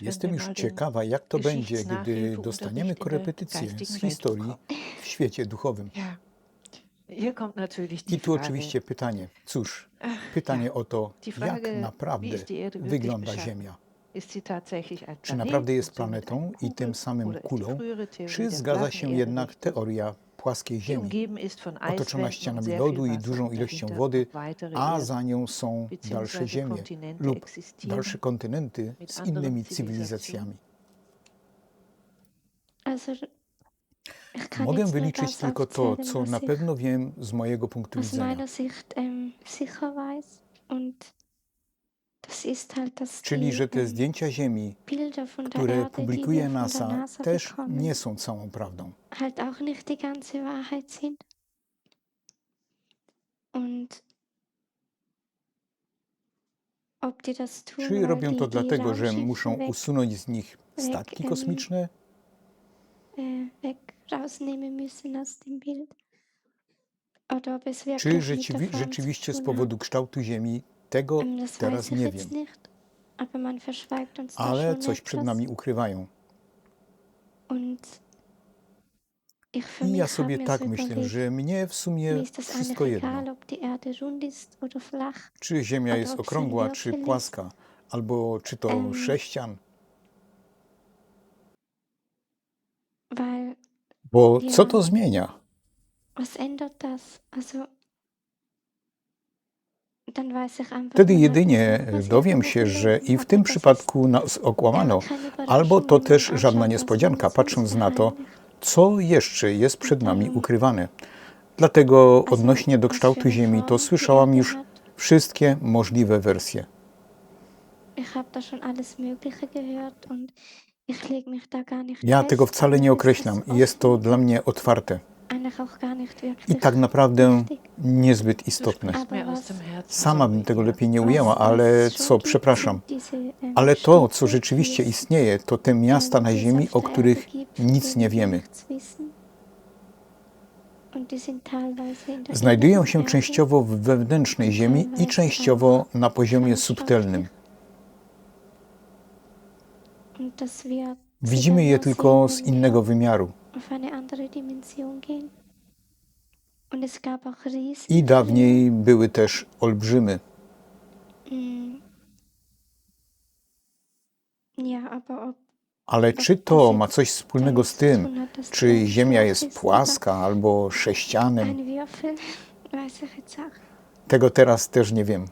Jestem już ciekawa, jak to będzie, gdy dostaniemy geistigen z historii w świecie duchowym. I tu oczywiście pytanie, cóż, pytanie o to, jak naprawdę wygląda? Ziemia. Czy naprawdę jest planetą i tym samym kulą, czy zgadza się jednak teoria płaskiej Ziemi, otoczona ścianami lodu i dużą ilością wody, a za nią są dalsze ziemie lub dalsze kontynenty z innymi cywilizacjami. Mogę wyliczyć tylko to, co na pewno wiem z mojego punktu widzenia. Czyli, że te zdjęcia Ziemi, które publikuje NASA, też nie są całą prawdą. Czy robią to dlatego, że muszą usunąć z nich statki kosmiczne? es Czy rzeczywi rzeczywiście z powodu kształtu Ziemi? Tego teraz nie wiem, ale coś przed nami ukrywają. I ja sobie tak myślę, że mnie w sumie wszystko jedno. Czy Ziemia jest okrągła, czy płaska, albo czy to sześcian. Bo co to zmienia? was ändert das? Also, dann weiß ich einfach, Wtedy jedynie dowiem się, że i w tym przypadku nas okłamano, keine albo to też żadna niespodzianka, patrząc na to, co jeszcze jest przed nami ukrywane. Dlatego odnośnie do kształtu Ziemi, to słyszałam już wszystkie możliwe wersje. Ja tego wcale nie określam. Jest to dla mnie otwarte i tak naprawdę niezbyt istotne. Sama bym tego lepiej nie ujęła, ale co, przepraszam. Ale to, co rzeczywiście istnieje, to te miasta na Ziemi, o których nic nie wiemy. Znajdują się częściowo w wewnętrznej Ziemi i częściowo na poziomie subtelnym. Widzimy je tylko z innego wymiaru. Auf eine andere Dimension gehen. Und es gab auch Riesen I dawniej były też olbrzymy. Mm, Ja, aber ob, Ale czy to ma coś wspólnego z tym, czy Ziemia jest płaska albo sześcianem? Tego teraz też nie wiem.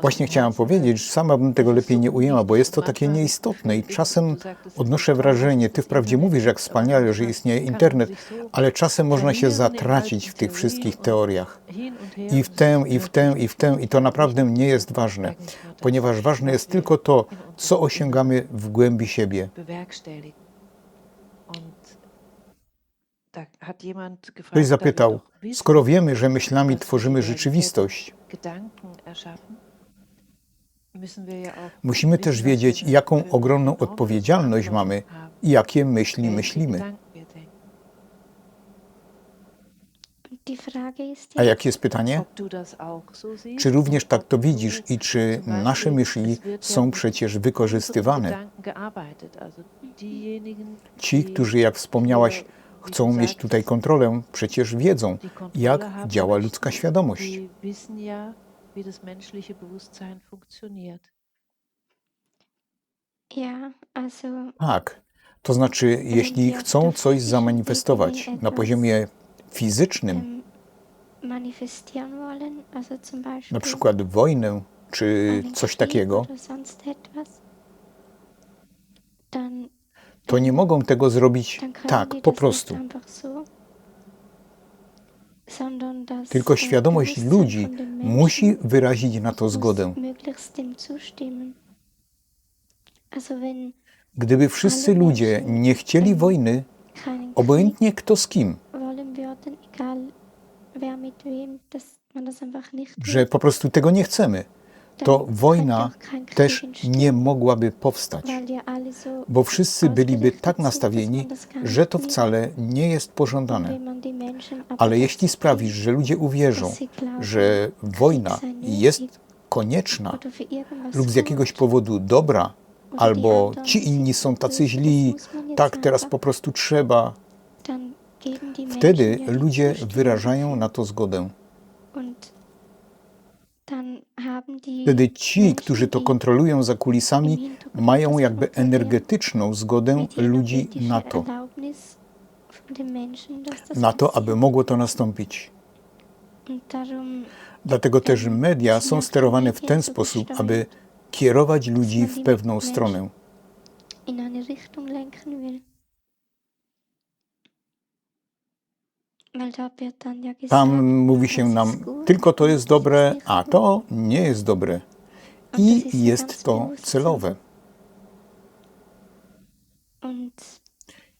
Właśnie chciałam powiedzieć, że sama bym tego lepiej nie ujęła, bo jest to takie nieistotne i czasem odnoszę wrażenie, ty wprawdzie mówisz, jak wspaniale, że istnieje internet, ale czasem można się zatracić w tych wszystkich teoriach. I w tę, i w tę, i w tę, i to naprawdę nie jest ważne, das, ponieważ ważne jest tylko to, co osiągamy w głębi siebie. Jemand Ktoś zapytał, skoro wiemy, że myślami tworzymy rzeczywistość, musimy też wiedzieć, jaką ogromną odpowiedzialność mamy i jakie myśli myślimy. A jakie jest pytanie? Czy również tak to widzisz i czy nasze myśli są przecież wykorzystywane? Ci, którzy, jak wspomniałaś, chcą mieć tutaj kontrolę, przecież wiedzą, jak działa ludzka świadomość. Tak, to znaczy, jeśli chcą coś zamanifestować na poziomie fizycznym, na przykład wojnę czy coś takiego, to nie mogą tego zrobić tak, die po prostu. Tylko świadomość ludzi musi wyrazić na to zgodę. Gdyby wszyscy ludzie nie chcieli wojny, obojętnie kto z kim, nicht że po prostu tego nie chcemy, to dann wojna kein Krieg też nie mogłaby powstać, bo wszyscy byliby tak nastawieni, że to wcale nie jest pożądane. Ale jeśli sprawisz, że ludzie uwierzą, że wojna jest konieczna lub z jakiegoś powodu dobra, albo ci inni są tacy źli, tak teraz po prostu trzeba. Wtedy ludzie wyrażają na to zgodę. Und dann haben die Wtedy ci, którzy to kontrolują za kulisami, mają jakby energetyczną zgodę ludzi na to, na to, aby mogło to nastąpić. Dlatego też media są sterowane w ten sposób, aby kierować ludzi w pewną stronę. Tam mówi się nam, tylko to jest dobre, a to nie jest dobre. I jest to celowe.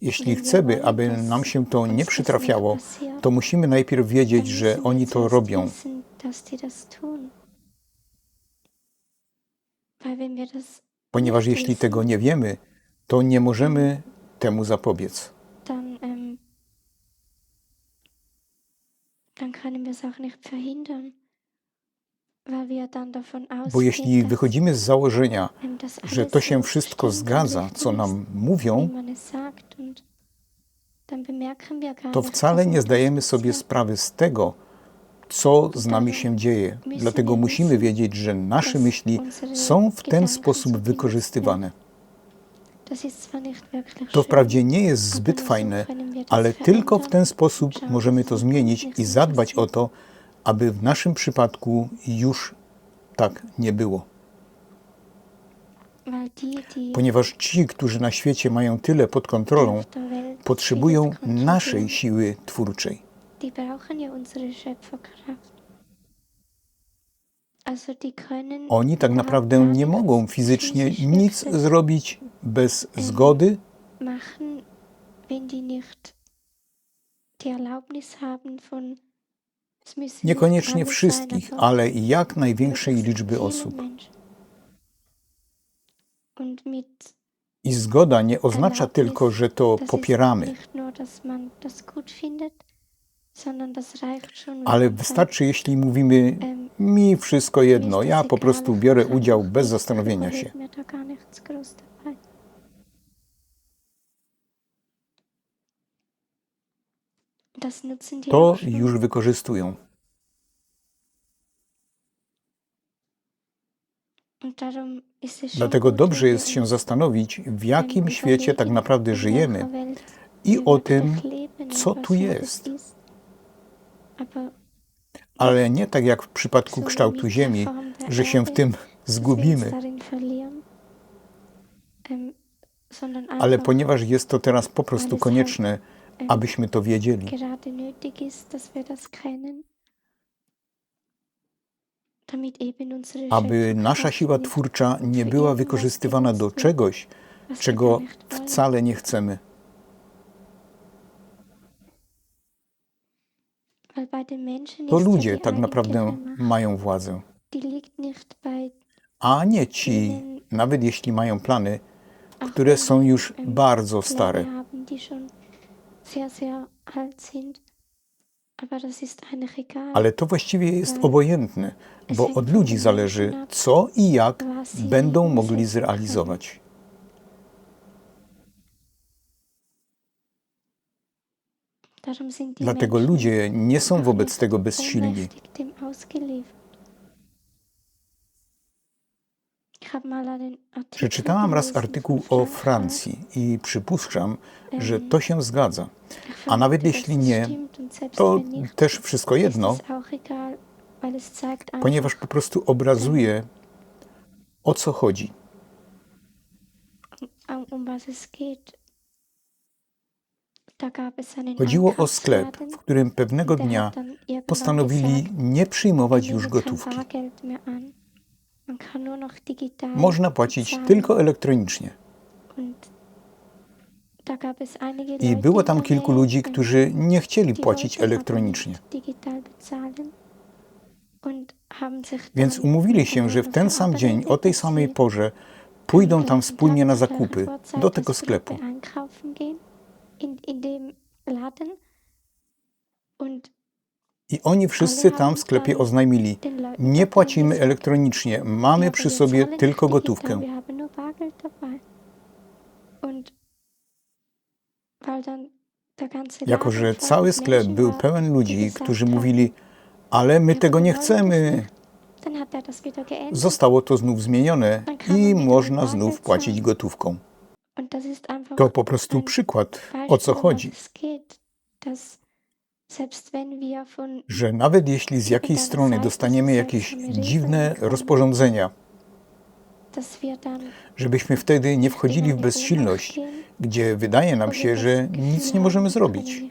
Jeśli chcemy, aby nam się to nie przytrafiało, to musimy najpierw wiedzieć, że oni to robią. Ponieważ jeśli tego nie wiemy, to nie możemy temu zapobiec. Können wir es auch nicht verhindern. Bo jeśli wychodzimy z założenia, że to się wszystko zgadza, co nam mówią, to wcale nie zdajemy sobie sprawy z tego, co z nami się dzieje. Dlatego musimy wiedzieć, że nasze myśli są w ten sposób wykorzystywane. Das ist zwar nicht wirklich To wprawdzie nie jest zbyt fajne, ale tylko w ten sposób możemy to zmienić i zadbać o to, aby w naszym przypadku już tak nie było. Ponieważ ci, którzy na świecie mają tyle pod kontrolą, potrzebują naszej siły twórczej. Oni tak naprawdę nie mogą fizycznie nic zrobić bez zgody, machen, wenn die nicht die Erlaubnis haben von niekoniecznie wszystkich, ale i jak największej liczby osób. I zgoda nie oznacza tylko, że to popieramy, ale wystarczy, jeśli mówimy mi wszystko jedno, ja po prostu biorę udział bez zastanowienia się. To już wykorzystują. Dlatego dobrze jest się zastanowić, w jakim świecie tak naprawdę żyjemy i o tym, co was tu jest. ale nie tak jak w przypadku kształtu Ziemi, że się w tym zgubimy, ähm, ale ponieważ jest to teraz po prostu konieczne, abyśmy to wiedzieli, gerade nötig ist, dass wir das kennen, damit eben unsere aby nasza siła twórcza nie była wykorzystywana do czegoś, czego wcale nie chcemy. To ludzie tak naprawdę mają władzę, a nie ci, nawet jeśli mają plany, które są już ähm, bardzo stare. Sehr, sehr alt sind. Ale to właściwie jest obojętne, bo od ludzi zależy, co i jak będą mogli zrealizować. Dlatego ludzie nie są wobec tego bezsilni. Przeczytałam raz artykuł o. Francji i przypuszczam, że to się zgadza. A nawet jeśli nie, to też wszystko jedno, ponieważ po prostu obrazuje, o co chodzi. Chodziło o sklep, w którym pewnego dnia postanowili nie przyjmować już gotówki. Można płacić tylko elektronicznie. Einige I było tam kilku ludzi, którzy nie chcieli płacić elektronicznie. Więc umówili się, że w ten sam dzień, o tej samej porze, pójdą tam wspólnie na zakupy do tego sklepu. I oni wszyscy tam w sklepie oznajmili, nie płacimy elektronicznie, mamy "Ja, przy sobie tylko gotówkę. Jako, że cały sklep był pełen ludzi, którzy mówili, ale my "Ja, tego nie chcemy. das nicht." Dann hat er das wieder geändert. Zostało to znów zmienione i można znów płacić gotówką. To po prostu przykład, o co chodzi. Że nawet jeśli z jakiejś strony dostaniemy jakieś dziwne rozporządzenia, żebyśmy wtedy nie wchodzili w bezsilność, gdzie wydaje nam się, że nic nie możemy zrobić,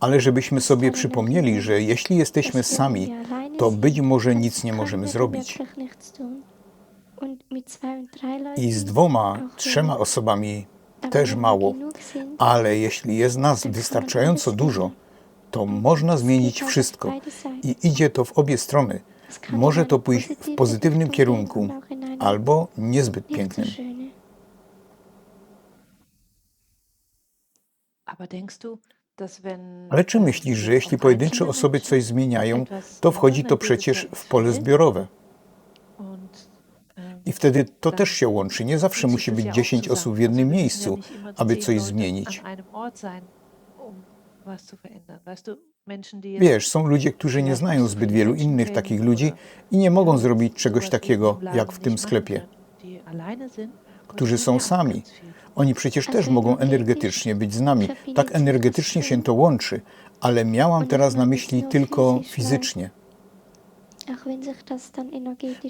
ale żebyśmy sobie przypomnieli, że jeśli jesteśmy sami, to być może nic nie możemy zrobić. I z dwoma, trzema osobami też mało, ale jeśli jest nas wystarczająco dużo, to można zmienić wszystko i idzie to w obie strony. Może to pójść w pozytywnym kierunku albo niezbyt pięknym. Ale czy myślisz, że jeśli pojedyncze osoby coś zmieniają, to wchodzi to przecież w pole zbiorowe. I wtedy to też się łączy. Nie zawsze musi być ja auch 10 zusammen. osób w jednym miejscu, aby coś zmienić. um Wiesz, są ludzie, którzy nie znają zbyt wielu innych takich ludzi i nie mogą zrobić czegoś takiego, jak w tym sklepie, którzy są sami. Oni przecież też mogą energetycznie być z nami. Tak energetycznie się to łączy, ale miałam teraz na myśli tylko fizycznie.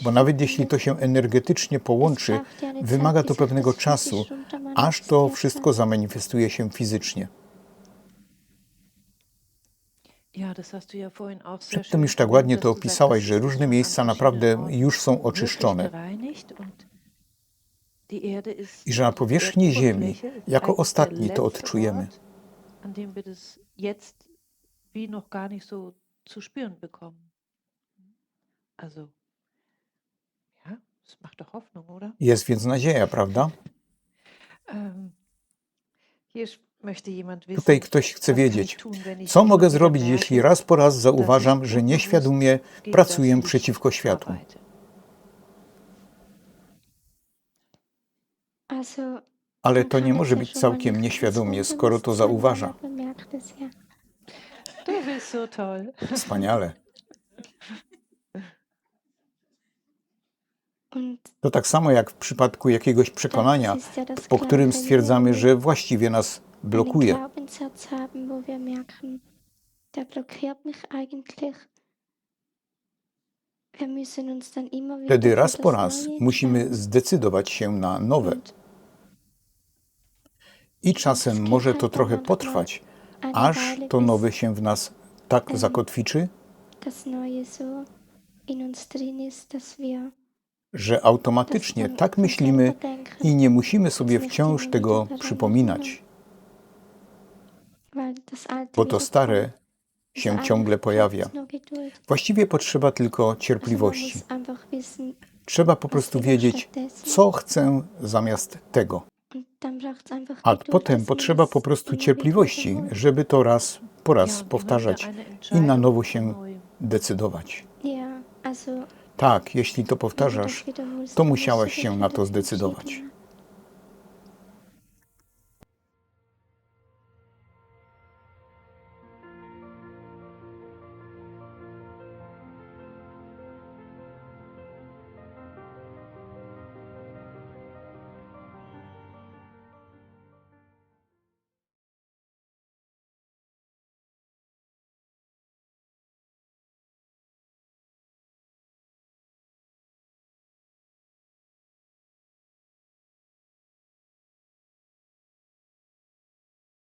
Bo nawet jeśli to się energetycznie połączy, wymaga to pewnego czasu, aż to wszystko zamanifestuje się fizycznie. Przedtem już tak ładnie to opisałaś, że różne miejsca naprawdę już są oczyszczone i że na powierzchni Ziemi jako ostatni to odczujemy. an dem wir das jetzt wie noch gar nicht so zu spüren bekommen. Also, ja, das macht doch Hoffnung, oder? Jest więc nadzieja, prawda? Ähm, hier sch- möchte jemand wissen, Tutaj ktoś chce was kann wiedzieć, ich tun, wenn ich co immer mogę wieder zrobić, merke, jeśli raz po raz zauważam, że nieświadomie pracuję przeciwko światu. arbeite. Also, Ale to nie może być całkiem nieświadomie, skoro to zauważa. bemerkt es ja. Du bist so toll. Wspaniale. To tak samo jak w przypadku jakiegoś przekonania, po którym stwierdzamy, że właściwie nas blokuje. Wtedy raz po raz musimy zdecydować się na nowe. I czasem może to trochę potrwać, aż to nowe się w nas tak zakotwiczy, że automatycznie tak myślimy i nie musimy sobie wciąż tego przypominać, bo to stare się ciągle pojawia. Właściwie potrzeba tylko cierpliwości. Trzeba po prostu wiedzieć, co chcę zamiast tego. A potem potrzeba po prostu cierpliwości, żeby to raz po raz powtarzać i na nowo się decydować. Tak, jeśli to powtarzasz, to dich się na to zdecydować.